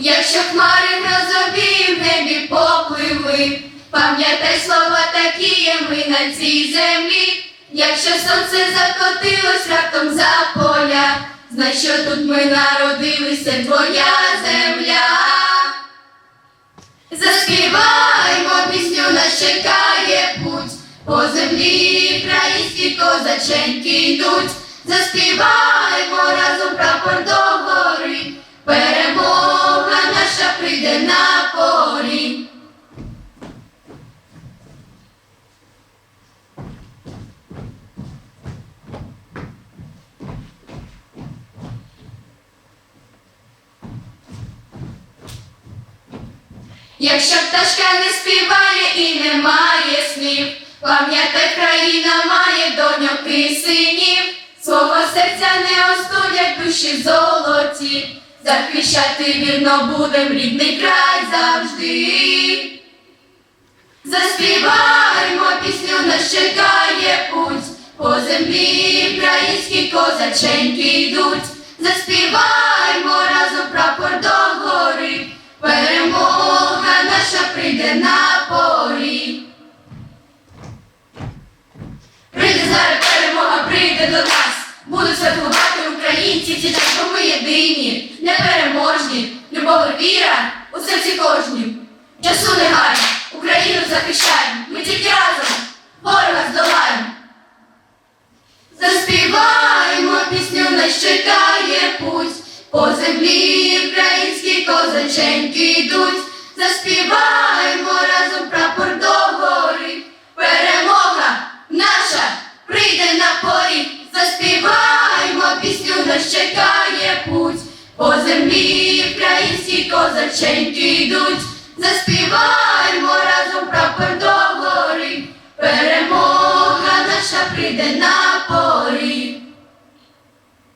Якщо хмари грозові в небі попливли, пам'ятай слова такі ми на цій землі. Якщо сонце закотилось раптом за поля, знай, що тут ми народилися, твоя земля. Заспіваймо пісню, нас чекає путь, по землі українські козаченьки йдуть. Заспіваймо разом прапор до гори, Якщо пташка не співає і не має снів, пам'ятай, країна має доньок і синів, свого серця не остудять душі золоті, захищати вірно будем рідний край завжди. Заспіваймо пісню, нас чекає путь, по землі українські козаченьки йдуть. Заспіваймо прийде на порі. Прийде зараз перемога, прийде до нас. Будуть святкувати українці, всі час, бо ми єдині, непереможні, любов і віра у серці кожній. Часу не гай, Україну захищаємо, ми тільки разом ворога здолаємо. Заспіваємо пісню, нас чекає путь, по землі українські козаченьки йдуть. По землі українські козаченьки йдуть. Заспіваємо разом прапор до перемога наша прийде на